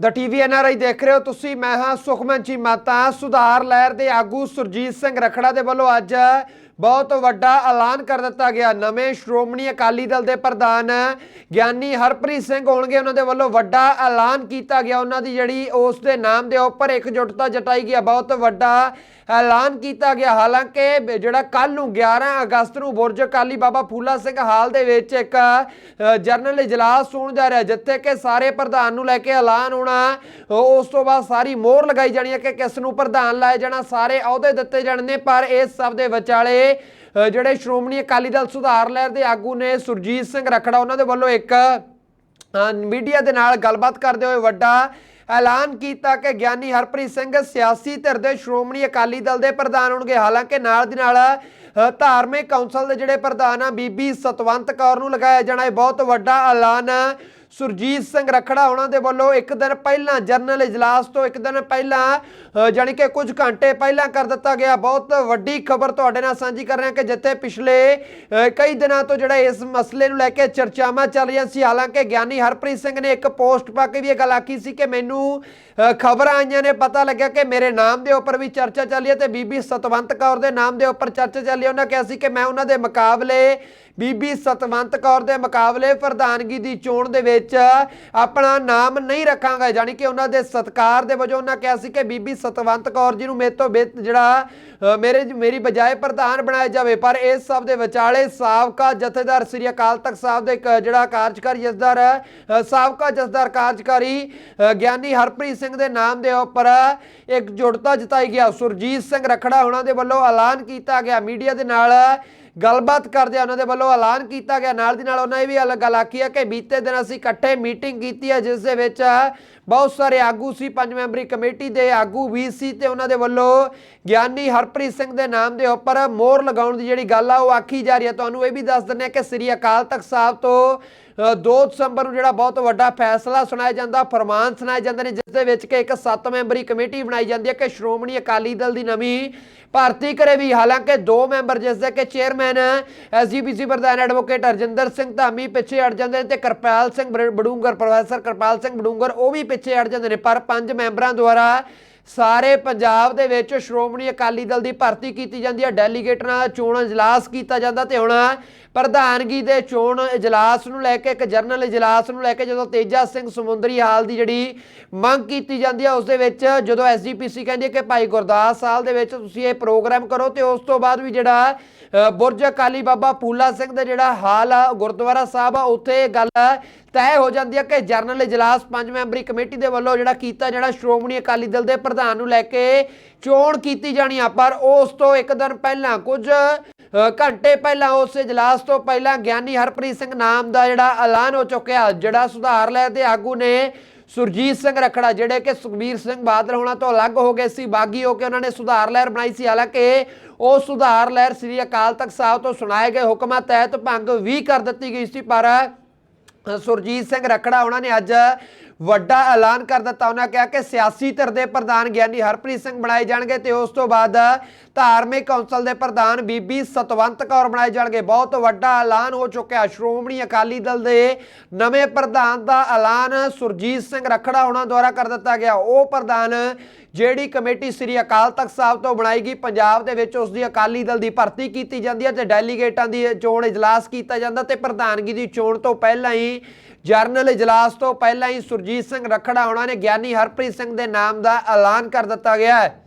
ਦਾ TV NRI ਦੇਖ ਰਹੇ ਹੋ ਤੁਸੀਂ। ਮੈਂ ਹਾਂ ਸੁਖਮਨ ਜੀ ਮਾਤਾ। ਸੁਧਾਰ ਲਹਿਰ ਦੇ ਆਗੂ ਸੁਰਜੀਤ ਸਿੰਘ ਰਖੜਾ ਦੇ ਵੱਲੋਂ ਅੱਜ ਬਹੁਤ ਵੱਡਾ ਐਲਾਨ ਕਰ ਦਿੱਤਾ ਗਿਆ। ਨਵੇਂ ਸ਼੍ਰੋਮਣੀ ਅਕਾਲੀ ਦਲ ਦੇ ਪ੍ਰਧਾਨ ਗਿਆਨੀ ਹਰਪ੍ਰੀਤ ਸਿੰਘ ਹੋਣਗੇ। ਉਹਨਾਂ ਦੇ ਵੱਲੋਂ ਵੱਡਾ ਐਲਾਨ ਕੀਤਾ ਗਿਆ। ਉਹਨਾਂ ਦੀ ਜਿਹੜੀ ਉਸ ਦੇ ਨਾਮ ਦੇ ਉੱਪਰ ਇਕਜੁੱਟਤਾ ਜਤਾਈ ਗਈ ਬਹੁਤ ਵੱਡਾ ਐਲਾਨ ਕੀਤਾ ਗਿਆ। ਹਾਲਾਂਕਿ ਜਿਹੜਾ ਕੱਲ ਨੂੰ 11 ਅਗਸਤ ਨੂੰ ਬੁਰਜ ਅਕਾਲੀ ਬਾਬਾ ਫੂਲਾ ਸਿੰਘ ਹਾਲ ਦੇ ਵਿੱਚ ਇੱਕ ਜਰਨਲ ਇਜਲਾਸ ਹੋਣ ਜਾ ਰਿਹਾ ਜਿੱਥੇ ਕਿ ਸਾਰੇ ਪ੍ਰਧਾਨ ਨੂੰ ਲੈ ਕੇ ਐਲਾਨ ਹੋਣਾ, ਉਸ ਤੋਂ ਬਾਅਦ ਸਾਰੀ ਮੋਹਰ ਲਗਾਈ ਜਾਣੀ ਹੈ ਕਿ ਕਿਸ ਨੂੰ ਪ੍ਰਧਾਨ ਲਾਇਆ ਜਾਣਾ। ਸਾਰੇ ਅਹੁਦੇ ਦਿੱਤੇ ਜਾਣੇ ਨੇ, ਪਰ ਇਸ ਸਭ ਦੇ ਵਿਚਾਲੇ ਅ, ਜਿਹੜੇ ਸ਼੍ਰੋਮਣੀ ਅਕਾਲੀ ਦਲ ਸੁਧਾਰ ਲਹਿਰ ਦੇ ਆਗੂ ਨੇ ਸੁਰਜੀਤ ਸਿੰਘ ਰਖੜਾ ਉਹਨਾਂ ਦੇ ਵੱਲੋਂ ਇੱਕ ਮੀਡੀਆ ਦੇ ਨਾਲ ਗੱਲਬਾਤ ਕਰਦੇ ਹੋਏ ਵੱਡਾ ਐਲਾਨ ਕੀਤਾ ਕਿ ਗਿਆਨੀ ਹਰਪ੍ਰੀਤ ਸਿੰਘ ਸਿਆਸੀ ਧਿਰ ਦੇ ਸ਼੍ਰੋਮਣੀ ਅਕਾਲੀ ਦਲ ਦੇ ਪ੍ਰਧਾਨ ਹੋਣਗੇ। ਹਾਲਾਂਕਿ ਨਾਲ ਦੀ ਨਾਲ ਅ, ਧਾਰਮਿਕ ਕੌਂਸਲ ਦੇ ਜਿਹੜੇ ਪ੍ਰਧਾਨ ਆ ਬੀਬੀ ਸਤਵੰਤ ਕੌਰ ਨੂੰ ਲਗਾਇਆ ਜਾਣਾ ਇਹ ਬਹੁਤ ਵੱਡਾ ਐਲਾਨ ਸੁਰਜੀਤ ਸਿੰਘ ਰਖੜਾ ਉਹਨਾਂ ਦੇ ਵੱਲੋਂ ਇੱਕ ਦਿਨ ਪਹਿਲਾਂ ਜਨਰਲ ਇਜਲਾਸ ਤੋਂ ਇੱਕ ਦਿਨ ਪਹਿਲਾਂ ਅ, ਜਾਣੀ ਕਿ ਕੁਝ ਘੰਟੇ ਪਹਿਲਾਂ ਕਰ ਦਿੱਤਾ ਗਿਆ। ਬਹੁਤ ਵੱਡੀ ਖਬਰ ਤੁਹਾਡੇ ਨਾਲ ਸਾਂਝੀ ਕਰ ਰਿਹਾ ਕਿ ਜਿੱਥੇ ਪਿਛਲੇ ਕਈ ਦਿਨਾਂ ਤੋਂ ਜਿਹੜਾ ਇਸ ਮਸਲੇ ਨੂੰ ਲੈ ਕੇ ਚਰਚਾਵਾਂ ਚੱਲ ਰਹੀਆਂ ਸੀ ਹਾਲਾਂਕਿ ਗਿਆਨੀ ਹਰਪ੍ਰੀਤ ਸਿੰਘ ਨੇ ਇੱਕ ਪੋਸਟ ਪਾ ਕੇ ਵੀ ਇਹ ਗੱਲ ਆਖੀ ਸੀ ਕਿ ਮੈਨੂੰ ਖਬਰਾਂ ਆਈਆਂ ਨੇ ਪਤਾ ਲੱਗਿਆ ਕਿ ਮੇਰੇ ਨਾਮ ਦੇ ਉੱਪਰ ਵੀ ਚਰਚਾ ਚੱਲੀ ਹੈ ਤੇ ਬੀਬੀ ਸਤਵੰਤ ਕੌਰ ਦੇ ਨਾਮ ਦੇ ਉੱਪਰ ਚਰਚਾ ਚੱਲੀ ਹੈ। ਉਹਨਾਂ ਕਿਹਾ ਸੀ ਕਿ ਮੈਂ ਉਹਨਾਂ ਦੇ ਮੁਕਾਬਲੇ ਬੀਬੀ ਸਤਵੰਤ ਕੌਰ ਦੇ ਮੁਕਾਬਲੇ ਪ੍ਰਧਾਨਗੀ ਦੀ ਚੋਣ ਦੇ ਵਿੱਚ ਆਪਣਾ ਨਾਮ ਨਹੀਂ ਰੱਖਾਂਗਾ। ਯਾਨੀ ਕਿ ਉਹਨਾਂ ਦੇ ਸਤਕਾਰ ਦੇ ਵਜੋਂ ਉਹਨਾਂ ਕਿਹਾ ਸੀ ਕਿ ਬੀਬੀ ਸਤਵੰਤ ਕੌਰ ਜੀ ਨੂੰ ਮੇਰੇ ਤੋਂ ਬਿਹਤ ਜਿਹੜਾ ਮੇਰੇ ਮੇਰੀ ਬਜਾਏ ਪ੍ਰਧਾਨ ਬਣਾਇਆ ਜਾਵੇ। ਪਰ ਇਸ ਸਭ ਦੇ ਵਿਚਾਲੇ ਸਾਬਕਾ ਜਥੇਦਾਰ ਸ੍ਰੀ ਅਕਾਲ ਤਖਤ ਸਾਹਿਬ ਦੇ ਇੱਕ ਜਿਹੜਾ ਕਾਰਜਕਾਰੀ ਜਥੇਦਾਰ ਸਾਬਕਾ ਜਥੇਦਾਰ ਕਾਰਜਕਾਰੀ ਗਿਆਨੀ ਹਰਪ੍ਰੀਤ ਸਿੰਘ ਦੇ ਨਾਮ ਦੇ ਉੱਪਰ ਇੱਕ ਜੁੜਤਾ ਜਤਾਈ ਗਿਆ। ਸੁਰਜੀਤ ਸਿੰਘ ਰਖੜਾ ਉਹਨਾਂ ਦੇ ਵੱਲੋਂ ਐਲਾਨ ਕੀਤਾ ਗਿਆ। ਮੀਡੀਆ ਦੇ ਨਾਲ ਗੱਲਬਾਤ ਕਰਦੇ ਉਹਨਾਂ ਦੇ ਵੱਲੋਂ ਐਲਾਨ ਕੀਤਾ ਗਿਆ। ਨਾਲ ਦੀ ਨਾਲ ਉਹਨਾਂ ਇਹ ਵੀ ਅਲੱਗ ਗੱਲ ਆਖੀ ਹੈ ਕਿ ਬੀਤੇ ਦਿਨ ਅਸੀਂ ਇਕੱਠੇ ਮੀਟਿੰਗ ਕੀਤੀ ਹੈ ਜਿਸ ਦੇ ਵਿੱਚ ਬਹੁਤ ਸਾਰੇ ਆਗੂ ਸੀ ਪੰਜ ਮੈਂਬਰੀ ਕਮੇਟੀ ਦੇ ਆਗੂ ਵੀ ਸੀ ਤੇ ਉਹਨਾਂ ਦੇ ਵੱਲੋਂ ਗਿਆਨੀ ਹਰਪ੍ਰੀਤ ਸਿੰਘ ਦੇ ਨਾਮ ਦੇ ਉੱਪਰ ਮੋਹਰ ਲਗਾਉਣ ਦੀ ਜਿਹੜੀ ਗੱਲ ਆ ਉਹ ਆਖੀ ਜਾ ਰਹੀ ਹੈ। ਤੁਹਾਨੂੰ ਇਹ ਵੀ ਦੱਸ ਦਿੰਦੇ ਹਾਂ ਕਿ ਸ੍ਰੀ ਅਕਾਲ ਤਖਤ ਸਾਹਿਬ ਤੋਂ ਅ, 2 ਦਸੰਬਰ ਨੂੰ ਜਿਹੜਾ ਬਹੁਤ ਵੱਡਾ ਫੈਸਲਾ ਸੁਣਾਇਆ ਜਾਂਦਾ ਫਰਮਾਨ ਸੁਣਾਏ ਜਾਂਦੇ ਨੇ ਜਿਸ ਦੇ ਵਿੱਚ ਕਿ ਇੱਕ 7 ਮੈਂਬਰੀ ਕਮੇਟੀ ਬਣਾਈ ਜਾਂਦੀ ਹੈ ਕਿ ਸ਼੍ਰੋਮਣੀ ਅਕਾਲੀ ਦਲ ਦੀ ਨਵੀਂ ਭਰਤੀ ਕਰੇ ਵੀ ਹਾਲਾਂਕਿ ਦੋ ਮੈਂਬਰ ਜਿਸ ਦੇ ਕਿ ਚੇਅਰਮੈਨ ਐਸਜੀਪੀਸੀ ਪ੍ਰਧਾਨ ਐਡਵੋਕੇਟ ਹਰਜਿੰਦਰ ਸਿੰਘ ਧਾਮੀ ਪਿੱਛੇ ਹਟ ਜਾਂਦੇ ਨੇ ਤੇ ਕਰਪਾਲ ਸਿੰਘ ਬੜ- ਬਡੂੰਗਰ ਪ੍ਰੋਫੈਸਰ ਕਰਪਾਲ ਸਿੰਘ ਬਡੂੰਗਰ ਉਹ ਵੀ ਪਿੱਛੇ ਹਟ ਜਾਂਦੇ ਨੇ। ਪਰ ਪੰਜ ਮੈਂਬਰਾਂ ਦੁਆਰਾ ਸਾਰੇ ਪੰਜਾਬ ਦੇ ਵਿੱਚ ਸ਼੍ਰੋਮਣੀ ਅਕਾਲੀ ਦਲ ਦੀ ਭਰਤੀ ਕੀਤੀ ਜਾਂਦੀ ਹੈ। ਡੈਲੀਗੇਟ ਨਾਲ ਚੋਣ ਇਜਲਾਸ ਕੀਤਾ ਜਾਂਦਾ ਤੇ ਹੁਣ ਪ੍ਰਧਾਨਗੀ ਦੇ ਚੋਣ ਇਜਲਾਸ ਨੂੰ ਲੈ ਕੇ, ਇੱਕ ਜਰਨਲ ਇਜਲਾਸ ਨੂੰ ਲੈ ਕੇ ਜਦੋਂ ਤੇਜਾ ਸਿੰਘ ਸਮੁੰਦਰੀ ਹਾਲ ਦੀ ਜਿਹੜੀ ਮੰਗ ਕੀਤੀ ਜਾਂਦੀ ਹੈ ਉਸ ਦੇ ਵਿੱਚ ਜਦੋਂ ਐਸਜੀਪੀਸੀ ਕਹਿੰਦੀ ਹੈ ਕਿ ਭਾਈ ਗੁਰਦਾਸ ਸਾਲ ਦੇ ਵਿੱਚ ਤੁਸੀਂ ਇਹ ਪ੍ਰੋਗਰਾਮ ਕਰੋ ਤੇ ਉਸ ਤੋਂ ਬਾਅਦ ਵੀ ਜਿਹੜਾ ਬੁਰਜ ਅਕਾਲੀ ਬਾਬਾ ਫੂਲਾ ਸਿੰਘ ਦਾ ਜਿਹੜਾ ਹਾਲ ਆ ਗੁਰਦੁਆਰਾ ਸਾਹਿਬ ਆ, ਉੱਥੇ ਇਹ ਗੱਲ ਤੈਅ ਹੋ ਜਾਂਦੀ ਹੈ ਕਿ ਜਰਨਲ ਇਜਲਾਸ ਪੰਜ ਮੈਂਬਰੀ ਕਮੇਟੀ ਦੇ ਵੱਲੋਂ ਜਿਹੜਾ ਕੀਤਾ ਜਿਹੜਾ ਸ਼੍ਰੋਮਣੀ ਅਕਾਲੀ ਦਲ ਦੇ ਪ੍ਰਧਾਨ ਨੂੰ ਲੈ ਕੇ ਚੋਣ ਕੀਤੀ ਜਾਣੀ ਆ, ਪਰ ਉਸ ਤੋਂ ਇੱਕ ਦਿਨ ਪਹਿਲਾਂ ਕੁਝ ਘੰਟੇ ਪਹਿਲਾਂ ਉਸ ਇਜਲਾਸ ਤੋਂ ਪਹਿਲਾਂ ਗਿਆਨੀ ਹਰਪ੍ਰੀਤ ਸਿੰਘ ਨਾਮ ਦਾ ਜਿਹੜਾ ਐਲਾਨ ਹੋ ਚੁੱਕਿਆ, ਜਿਹੜਾ ਸੁਧਾਰ ਲੈ ਦੇ ਆਗੂ ਨੇ ਸੁਰਜੀਤ ਸਿੰਘ ਰਖੜਾ, ਜਿਹੜੇ ਕਿ ਸੁਖਬੀਰ ਸਿੰਘ ਬਾਦਲ ਹੋਣਾ ਤੋਂ ਅਲੱਗ ਹੋ ਗਏ ਸੀ, ਬਾਗੀ ਹੋ ਕੇ ਉਹਨਾਂ ਨੇ ਸੁਧਾਰ ਲਹਿਰ ਬਣਾਈ ਸੀ। ਹਾਲਾਂਕਿ ਉਹ ਸੁਧਾਰ ਲਹਿਰ ਸ੍ਰੀ ਅਕਾਲ ਤਖਤ ਸਾਹਿਬ ਤੋਂ ਸੁਣਾਏ ਗਏ ਹੁਕਮਾਂ ਤਹਿਤ ਭੰਗ ਵੀ ਕਰ ਦਿੱਤੀ ਗਈ ਸੀ, ਪਰ ਸੁਰਜੀਤ ਸਿੰਘ ਰਖੜਾ, ਉਹਨਾਂ ਨੇ ਅੱਜ ਵੱਡਾ ਐਲਾਨ ਕਰ ਦਿੱਤਾ। ਉਹਨਾਂ ਕਿਹਾ ਕਿ ਸਿਆਸੀ ਧਿਰ ਦੇ ਪ੍ਰਧਾਨ ਗਿਆਨੀ ਹਰਪ੍ਰੀਤ ਸਿੰਘ ਬਣਾਏ ਜਾਣਗੇ ਤੇ ਉਸ ਤੋਂ ਬਾਅਦ ਧਾਰਮਿਕ ਕੌਂਸਲ ਦੇ ਪ੍ਰਧਾਨ ਬੀਬੀ ਸਤਵੰਤ ਕੌਰ ਬਣਾਏ ਜਾਣਗੇ। ਬਹੁਤ ਵੱਡਾ ਐਲਾਨ ਹੋ ਚੁੱਕਿਆ। ਸ਼੍ਰੋਮਣੀ ਅਕਾਲੀ ਦਲ ਦੇ ਨਵੇਂ ਪ੍ਰਧਾਨ ਦਾ ਐਲਾਨ ਸੁਰਜੀਤ ਸਿੰਘ ਰਖੜਾ ਉਹਨਾਂ ਦੁਆਰਾ ਕਰ ਦਿੱਤਾ ਗਿਆ। ਉਹ ਪ੍ਰਧਾਨ ਜਿਹੜੀ ਕਮੇਟੀ ਸ੍ਰੀ ਅਕਾਲ ਤਖਤ ਸਾਹਿਬ ਤੋਂ ਬਣਾਈ ਗਈ, ਪੰਜਾਬ ਦੇ ਵਿੱਚ ਉਸ ਦੀ ਅਕਾਲੀ ਦਲ ਦੀ ਭਰਤੀ ਕੀਤੀ ਜਾਂਦੀ ਹੈ ਤੇ ਡੈਲੀਗੇਟਾਂ ਦੀ ਚੋਣ ਇਜਲਾਸ ਕੀਤਾ ਜਾਂਦਾ ਤੇ ਪ੍ਰਧਾਨਗੀ ਦੀ ਚੋਣ ਤੋਂ ਪਹਿਲਾਂ ਹੀ ਜਰਨਲ ਇਜਲਾਸ ਤੋਂ ਪਹਿਲਾਂ ਹੀ ਸੁਰਜੀਤ ਸਿੰਘ ਰਖੜਾ, ਉਹਨਾਂ ਨੇ ਗਿਆਨੀ ਹਰਪ੍ਰੀਤ ਸਿੰਘ ਦੇ ਨਾਮ ਦਾ ਐਲਾਨ ਕਰ ਦਿੱਤਾ ਗਿਆ ਹੈ।